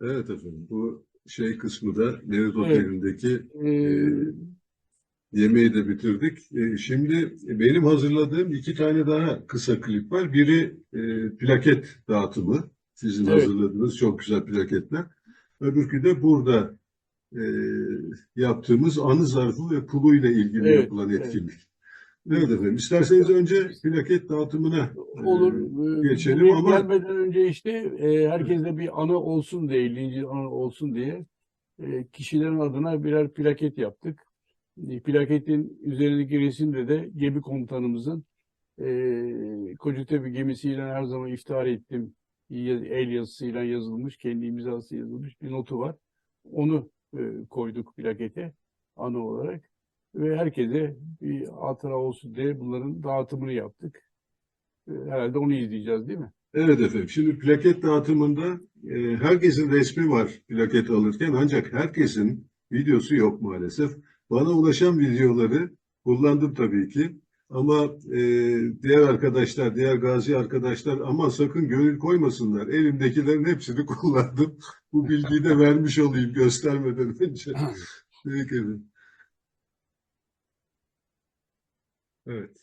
Evet efendim. Bu şey kısmı da Nevit Evet. Oteli'ndeki Ee, yemeği de bitirdik. E, şimdi benim hazırladığım iki tane daha kısa klip var. Biri e, plaket dağıtımı. Sizin Evet. hazırladığınız çok güzel plaketler. Öbürkü de burada e, yaptığımız anı zarfı ve pulu ile ilgili Evet, yapılan evet. etkinlik. Evet efendim. İsterseniz önce plaket dağıtımına e, olur. Ee, geçelim buraya ama- gelmeden önce işte e, herkese bir anı olsun diye, 50. anı olsun diye e, kişilerin adına birer plaket yaptık. E, plaketin üzerindeki resimde de gemi komutanımızın e, Kocatepe gemisiyle her zaman iftihar ettim el yazısıyla yazılmış, kendi imzası yazılmış bir notu var. Onu e, koyduk plakete anı olarak ve herkese bir hatıra olsun diye bunların dağıtımını yaptık. E, Herhalde onu izleyeceğiz değil mi? Evet efendim. Şimdi plaket dağıtımında e, herkesin resmi var plaket alırken ancak herkesin videosu yok maalesef. Bana ulaşan videoları kullandım tabii ki. Ama e, diğer arkadaşlar, diğer gazi arkadaşlar ama sakın gönül koymasınlar. Elimdekilerin hepsini kullandım. Bu bilgiyi de vermiş olayım göstermeden önce. Peki efendim. Evet.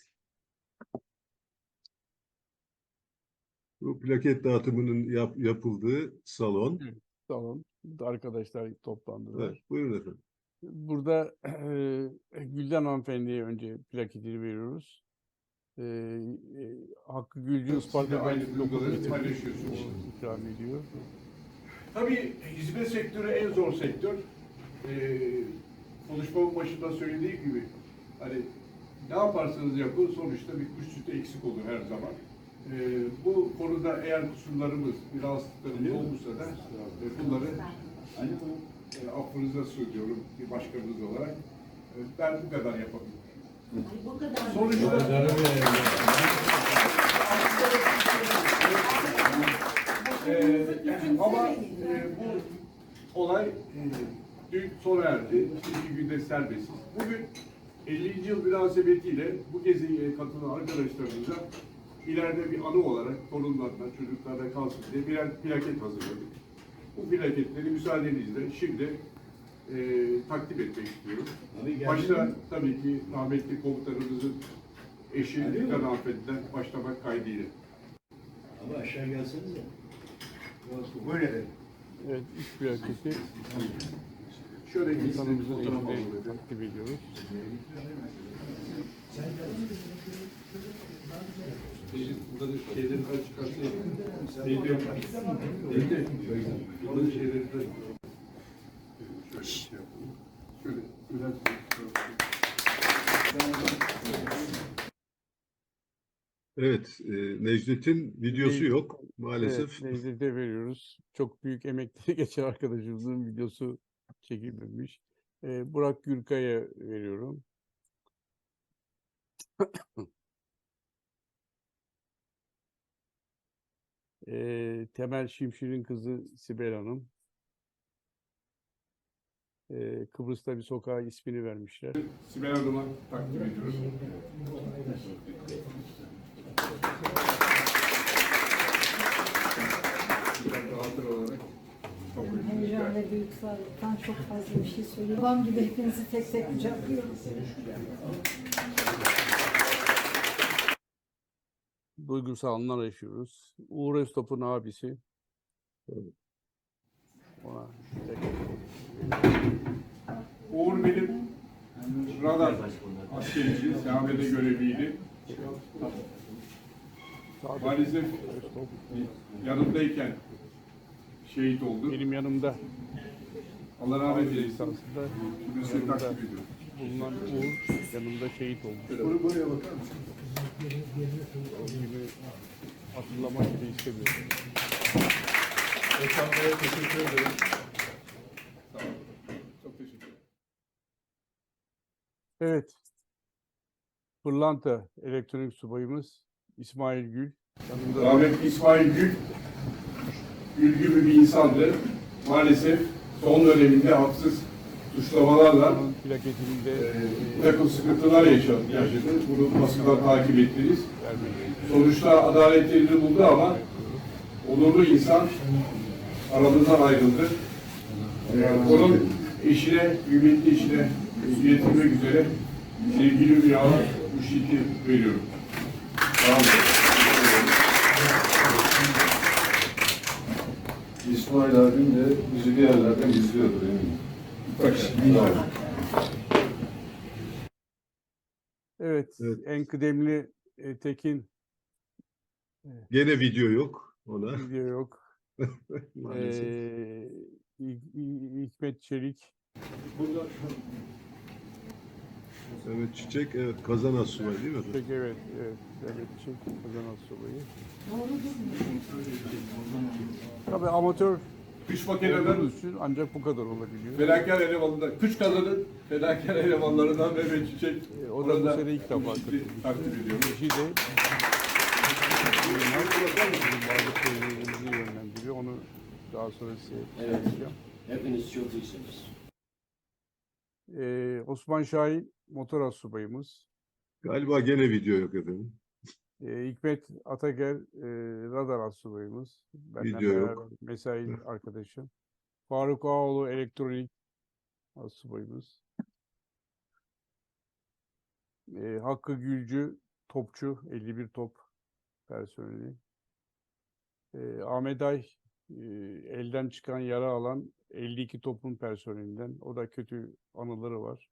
Bu plaket dağıtımının yap- yapıldığı salon. Tamam. Arkadaşlar toplandılar. Evet, buyurun efendim. Burada eee Gülden Hanımefendi'ye önce plaketini veriyoruz. Eee, e, Hakkı Gülcü Isparta paylaşıyorsunuz. O ikram ediyor. Tabii hizmet sektörü en zor sektör. Ee, konuşmamın başında söylediğim gibi hani ne yaparsanız yapın sonuçta bir kuş sütü eksik olur her zaman. Ee, bu konuda eğer kusurlarımız, bir rahatsızlıklarımız olursa da e, bunları e, affınıza sığınıyorum bir başkanınız olarak. E, ben bu kadar yapabilirim. Bu kadar. Sonuçta Ee, ama e, bu olay e, dün sona erdi. İki günde serbestiz. Bugün 50. yıl münasebetiyle bu geziye katılan arkadaşlarımıza ileride bir anı olarak torunlarına, çocuklarına kalsın diye birer plaket hazırladık. Bu plaketleri müsaadenizle şimdi e, takdim etmek istiyorum. Başta tabii ki rahmetli komutanımızın eşi Gülten Hanımefendi'den başlamak kaydıyla. Ama aşağı gelsenize. Böyle Evet, ilk plaketi Şöyle insanımızın alalım. takdim ediyoruz. Burada? Burada şeyleri şöyle şey yapalım. Şöyle biraz Evet, e, Necdet'in videosu yok maalesef. Evet, Necdet'e veriyoruz. Çok büyük emekleri geçen arkadaşımızın videosu çekilmemiş. Ee, Burak Gürkay'a veriyorum. Ee, Temel Şimşir'in kızı Sibel Hanım. Ee, Kıbrıs'ta bir sokağa ismini vermişler. Sibel Hanım'a takdim ediyoruz. Hatıra olarak kabul ediyoruz. Duygusallıktan çok fazla bir şey söyleyeyim. Babam gibi hepinizi tek tek kucaklıyorum. Duygusal anlar yaşıyoruz. Uğur Öztop'un abisi. Ona Uğur benim radar askeriydi, Samiye'de görevliydi. Maalesef yanımdayken şehit oldu. benim yanımda Allah rahmet eylesin. size takdim ediyorum. bulunan Uğur yanımda şehit oldu. Bunu buraya bakar mısın? O gibi hatırlamak bile istemiyorum. Özkan Bey'e teşekkür ederim. Sağ olun. Çok teşekkür ederim. Evet. Pırlanta elektronik subayımız İsmail Gül. Yanında da Rahmetli İsmail Gül, Gül gibi bir insandı. Maalesef son döneminde haksız suçlamalarla e, takım sıkıntılar yaşadı. yaşadı. Bunu basından takip ettiniz. Sonuçta adalet yerini buldu ama onurlu insan aramızdan ayrıldı. Ee, onun eşine, kıymetli eşine iletilmek üzere sevgili bu şiiti veriyorum. Sağ olun. İsmail abim de bizi bir yerlerden izliyordur eminim. Evet, Evet. en kıdemli e, Tekin Gene video yok ona. video yok. Maalesef. Ee, Hikmet Çelik, Burada Evet Çiçek, evet Kazan Asubay değil mi? Çek evet, evet, Mehmet Çelik, Kazan Asuba'yı. Tabii amatör güç makineden olduğumuz için ancak bu kadar olabiliyor. fedakar elemanından, güç kadının fedakar elemanlarından Mehmet Çiçek. E, o da bu Orada sene ilk defa sizi katılmış. Takdir ediyorum. De bizim bazı projelerimizi yönlendiriyor. Onu daha sonra size Evet. Hepiniz çok iyisiniz. Ee, Osman Şahin motor asubayımız. Galiba gene video yok efendim. Ee, Hikmet Atager e, radar asubayımız. Benden Video yok. mesai arkadaşım. Faruk Ağoğlu elektronik asubayımız. Ee, Hakkı Gülcü topçu 51 top personeli. Ee, Ahmet Ay elden çıkan yara alan 52 topun personelinden. O da kötü anıları var.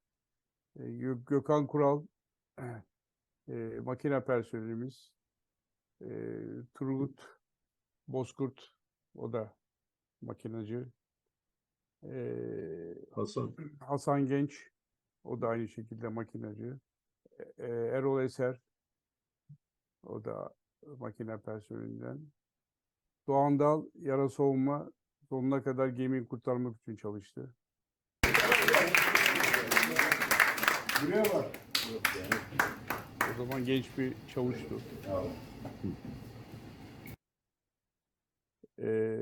Gö- Gökhan Kural makine personelimiz. Turgut Bozkurt o da makinacı. Hasan. Hasan Genç o da aynı şekilde makinacı. Erol Eser o da makine personelinden. Doğan Dal yara soğuma sonuna kadar gemiyi kurtarmak için çalıştı. Buraya bak. O zaman genç bir çavuştu. Ee,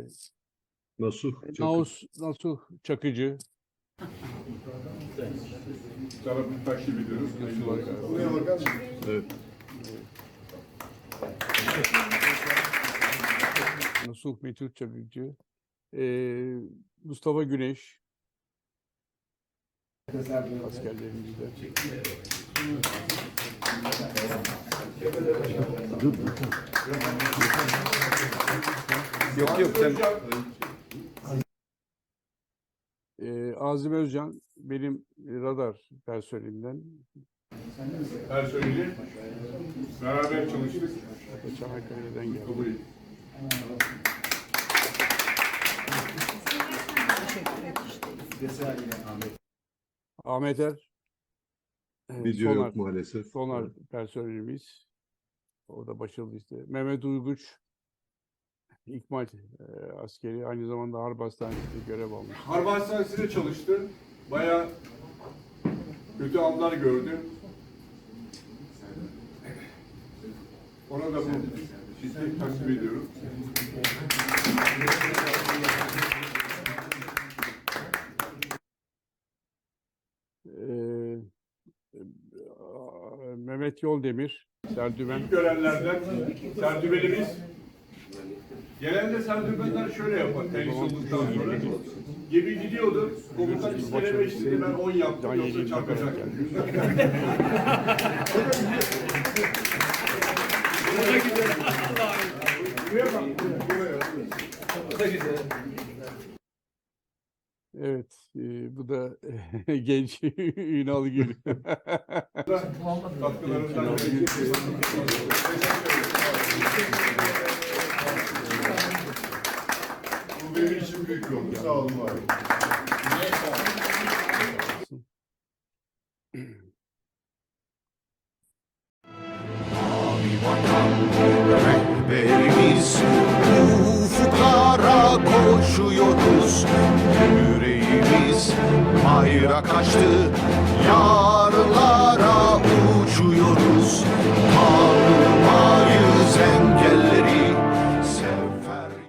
Nasuh. Çakır. Naus, Nasuh Çakıcı. Bir takip ediyoruz. Buraya bakar Evet. Nasuh Metin Çakıcı. Ee, Mustafa Güneş. Askerlerimizden. Yok yok sen. Ee, Azim Özcan benim radar personelimden. Personeli beraber çalıştık. Çanakkale'den geldi. Ahmet Er. Video Sonar. yok maalesef. Sonar personelimiz. O da başarılı işte. Mehmet Uyguç. İkmal e, askeri. Aynı zamanda Harp Hastanesi'nde görev almış. Harp Hastanesi'nde çalıştı. Bayağı kötü anlar gördü. Ona da bu şiddet takip ediyorum. Ee, e, Mehmet Yoldemir. Serdümen. İlk görenlerden serdümenimiz Genelde serdümenler şöyle yapar tenis olduktan sonra. Gemi gidiyordu. Komutan istene beş dedi ben on yaptım yoksa çarpacak. Evet, e, bu da genç Ünal Gül. Bu benim için büyük bir oldu. Sağ olun var. Bayrak açtı Yarlara